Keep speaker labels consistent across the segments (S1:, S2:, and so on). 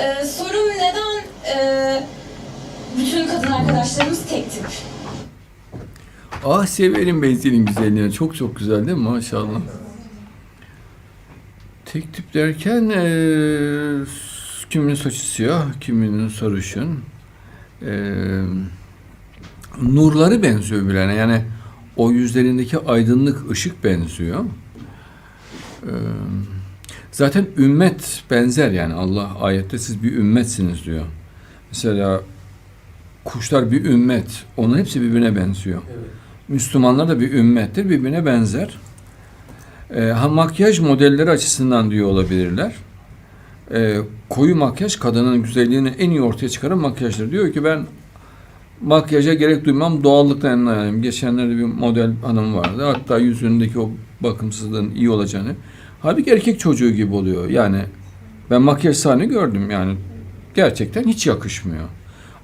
S1: Ee, sorum neden e, bütün kadın arkadaşlarımız tek tip?
S2: Ah severim Beyzi'nin güzelliğini. Çok çok güzel değil mi maşallah? Tek tip derken eee kiminin saçı siyah, kiminin sarışın. Eee nurları benziyor birbirlerine. Yani o yüzlerindeki aydınlık ışık benziyor. Eee, zaten ümmet benzer yani Allah ayette siz bir ümmetsiniz diyor. Mesela kuşlar bir ümmet. Onun hepsi birbirine benziyor. Müslümanlar da bir ümmettir, birbirine benzer. Ee, ha makyaj modelleri açısından diyor olabilirler. Ee, koyu makyaj kadının güzelliğini en iyi ortaya çıkaran makyajdır. Diyor ki ben makyaja gerek duymam, doğallıktan yanayım. Geçenlerde bir model hanım vardı. Hatta yüzündeki o bakımsızlığın iyi olacağını. Halbuki erkek çocuğu gibi oluyor. Yani ben makyaj sahne gördüm yani. Gerçekten hiç yakışmıyor.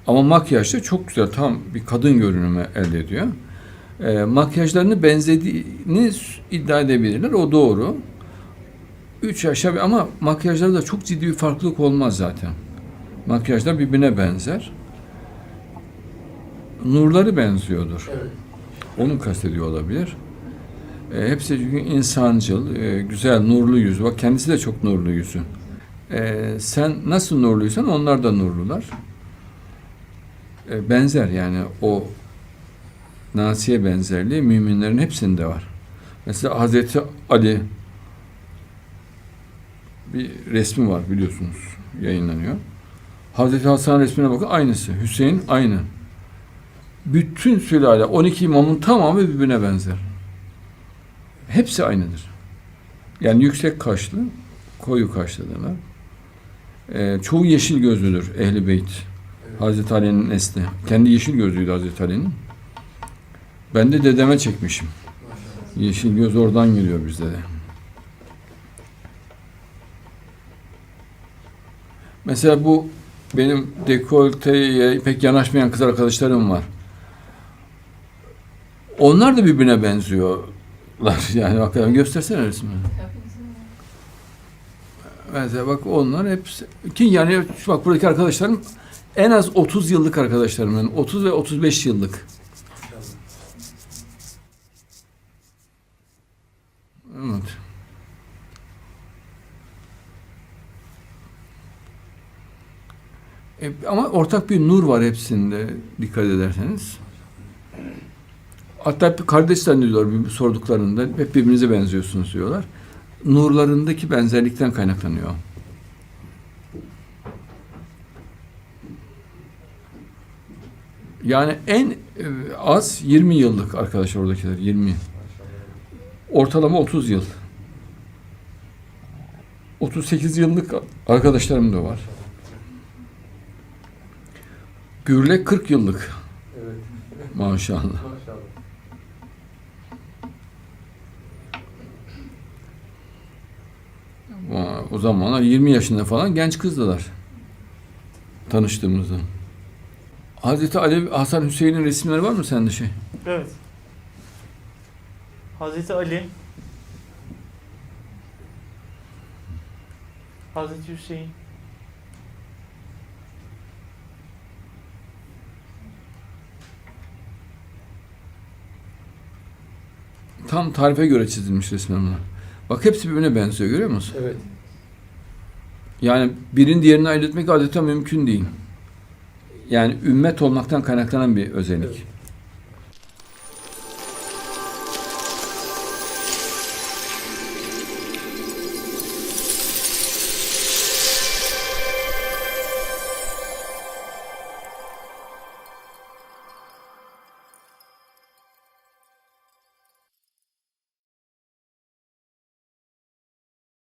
S2: Ama makyajda çok güzel, tam bir kadın görünümü elde ediyor. E, makyajlarını benzediğini iddia edebilirler. O doğru. Üç aşağı bir- ama makyajlarda çok ciddi bir farklılık olmaz zaten. Makyajlar birbirine benzer. Nurları benziyordur. Onu kastediyor olabilir. E, hepsi çünkü insancıl, e, güzel, nurlu yüzü. Bak kendisi de çok nurlu yüzü. E, sen nasıl nurluysan onlar da nurlular. E, benzer yani o nasiye benzerliği müminlerin hepsinde var. Mesela Hazreti Ali bir resmi var biliyorsunuz yayınlanıyor. Hazreti Hasan resmine bakın aynısı. Hüseyin aynı. Bütün sülale 12 imamın tamamı birbirine benzer. Hepsi aynıdır. Yani yüksek kaşlı, koyu kaşlıdırlar. Ee, çoğu yeşil gözlüdür ehli beyt. Hazreti Ali'nin nesli. Kendi yeşil gözlüydü Hazreti Ali'nin. Ben de dedeme çekmişim. Yeşil göz oradan geliyor bizde de. Mesela bu benim dekolteye pek yanaşmayan kız arkadaşlarım var. Onlar da birbirine benziyorlar. Yani hakikaten göstersene resmini. Mesela bak onlar hepsi ki yani bak buradaki arkadaşlarım en az 30 yıllık arkadaşlarım yani 30 ve 35 yıllık. Evet. E, ama ortak bir nur var hepsinde dikkat ederseniz. Hatta hep kardeş zannediyorlar bir sorduklarında. Hep birbirinize benziyorsunuz diyorlar. Nurlarındaki benzerlikten kaynaklanıyor. Yani en e, az 20 yıllık arkadaşlar oradakiler 20. Ortalama 30 yıl. 38 yıllık arkadaşlarım da var. Gürle 40 yıllık
S3: Evet.
S2: maşallah.
S3: Maşallah.
S2: O zamanlar 20 yaşında falan genç kızdılar. Tanıştığımızda. Hazreti Ali, Hasan Hüseyin'in resimleri var mı sende şey?
S4: Evet. Hazreti Ali Hazreti Hüseyin
S2: Tam tarife göre çizilmiş resimler bunlar. Bak hepsi birbirine benziyor görüyor musun?
S3: Evet.
S2: Yani birinin diğerini ayırt etmek adeta mümkün değil. Yani ümmet olmaktan kaynaklanan bir özellik.
S3: Evet.